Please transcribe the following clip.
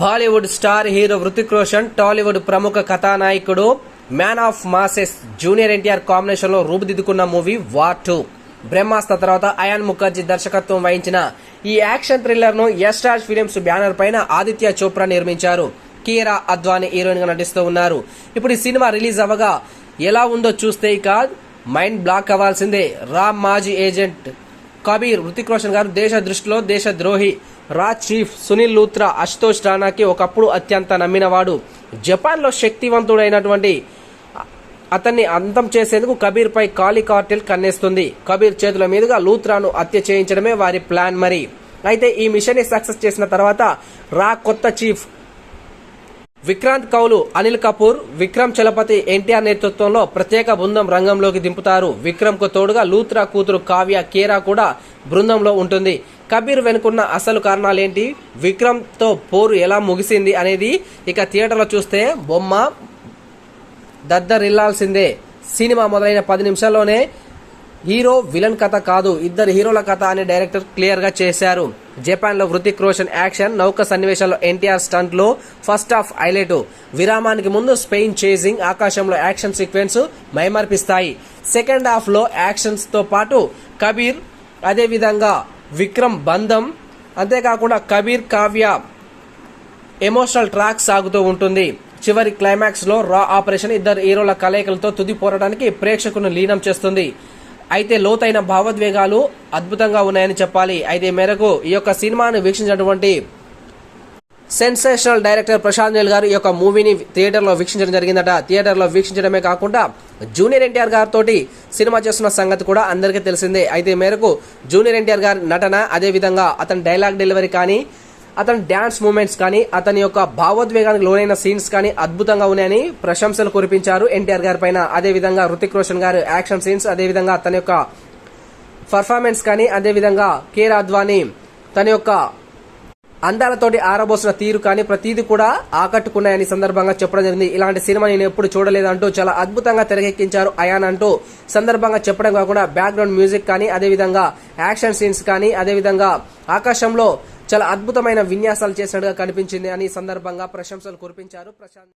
Bollywood star hero Hrithik Roshan Tollywood ప్రముఖ కథానాయకుడు man of masses junior NTR కాంబినేషన్లో రూపుదిద్దుకున్న మూవీ వార్ టూ. బ్రహ్మాస్త్ర తర్వాత అయాన్ ముఖర్జీ దర్శకత్వం వహించిన ఈ యాక్షన్ థ్రిల్లర్ను యష్ రాజ్ ఫిలిమ్స్ బ్యానర్ పైన ఆదిత్య చోప్రా నిర్మించారు. కీరా అద్వానీ హీరోయిన్గా నటిస్తూ ఉన్నారు. ఇప్పుడు ఈ సినిమా రిలీజ్ అవ్వగా ఎలా ఉందో చూస్తే ఇక మైండ్ బ్లాక్ అవ్వాల్సిందే. రామ్ మాజీ ఏజెంట్ కబీర్ హృతిక్ రోషన్ గారు దేశ దృష్టిలో దేశద్రోహి. రా చీఫ్ సునీల్ లూత్రా అశుతోష్ రాణాకి ఒకప్పుడు అత్యంత నమ్మినవాడు. జపాన్లో శక్తివంతుడైనటువంటి అతన్ని అంతం చేసేందుకు కబీర్పై కాళీ కాలి కార్టెల్ కన్నేస్తుంది. కబీర్ చేతుల మీదుగా లూత్రాను హత్య చేయించడమే వారి ప్లాన్ మరి. అయితే ఈ మిషన్ని సక్సెస్ చేసిన తర్వాత రా కొత్త చీఫ్ విక్రాంత్ కౌలు అనిల్ కపూర్ విక్రమ్ చలపతి ఎన్టీఆర్ నేతృత్వంలో ప్రత్యేక బృందం రంగంలోకి దింపుతారు. విక్రమ్కు తోడుగా లూత్రా కూతురు కావ్య కేరా కూడా బృందంలో ఉంటుంది. కబీర్ వెనుకున్న అసలు కారణాలేంటి? విక్రమ్తో పోరు ఎలా ముగిసింది అనేది ఇక థియేటర్లో చూస్తే బొమ్మ దద్దరిల్లాల్సిందే. సినిమా మొదలైన పది నిమిషాల్లోనే హీరో విలన్ కథ కాదు ఇద్దరు హీరోల కథ అని డైరెక్టర్ క్లియర్గా చేశారు. జపాన్లో హృతిక్ రోషన్ యాక్షన్ నౌక సన్నివేశాల్లో ఎన్టీఆర్ స్టంట్లో ఫస్ట్ హాఫ్ హైలైట్. విరామానికి ముందు స్పెయిన్ చేజింగ్ ఆకాశంలో యాక్షన్ సీక్వెన్స్ మైమర్పిస్తాయి. సెకండ్ హాఫ్లో యాక్షన్స్తో పాటు కబీర్ అదేవిధంగా విక్రమ్ బంధం. అంతేకాకుండా కబీర్ కావ్య ఎమోషనల్ ట్రాక్ సాగుతూ ఉంటుంది. చివరి క్లైమాక్స్లో రా ఆపరేషన్ ఇద్దరు హీరోల కలయికలతో తుది పోరాటానికి ప్రేక్షకులను లీనం చేస్తుంది. అయితే లోతైన భావోద్వేగాలు అద్భుతంగా ఉన్నాయని చెప్పాలి. అయితే మేరకు ఈ యొక్క సినిమాను వీక్షించినటువంటి సెన్సేషనల్ డైరెక్టర్ ప్రశాంత్ నీల్ గారు ఈ యొక్క మూవీని థియేటర్లో వీక్షించడం జరిగిందట. థియేటర్లో వీక్షించడమే కాకుండా జూనియర్ ఎన్టీఆర్ గారితో సినిమా చేస్తున్న సంగతి కూడా అందరికీ తెలిసిందే. అయితే మేరకు జూనియర్ ఎన్టీఆర్ గారి నటన అదే విధంగా అతని డైలాగ్ డెలివరీ కానీ అతని డ్యాన్స్ మూమెంట్స్ కానీ అతని యొక్క భావోద్వేగానికి లోనైన సీన్స్ కానీ అద్భుతంగా ఉన్నాయని ప్రశంసలు కురిపించారు ఎన్టీఆర్ గారి పైన. అదే విధంగా హృతిక్ రోషన్ గారు యాక్షన్ సీన్స్ అదే విధంగా తన యొక్క పర్ఫార్మెన్స్ కానీ అదే విధంగా కే రాధ్వాని తన యొక్క అందాలతోటి ఆరబోసిన తీరు కానీ ప్రతిదీ కూడా ఆకట్టుకున్నాయని సందర్భంగా చెప్పడం జరిగింది. ఇలాంటి సినిమా నేను ఎప్పుడు చూడలేదంటూ చాలా అద్భుతంగా తెరకెక్కించారు అయాన్ అంటూ సందర్భంగా చెప్పడం కాకుండా బ్యాక్గ్రౌండ్ మ్యూజిక్ కానీ అదే విధంగా యాక్షన్ సీన్స్ కానీ అదే విధంగా ఆకాశంలో చాలా అద్భుతమైన విన్యాసాలు చేసినట్టుగా కనిపించింది అని సందర్భంగా ప్రశంసలు కురిపించారు. ప్రశాంత్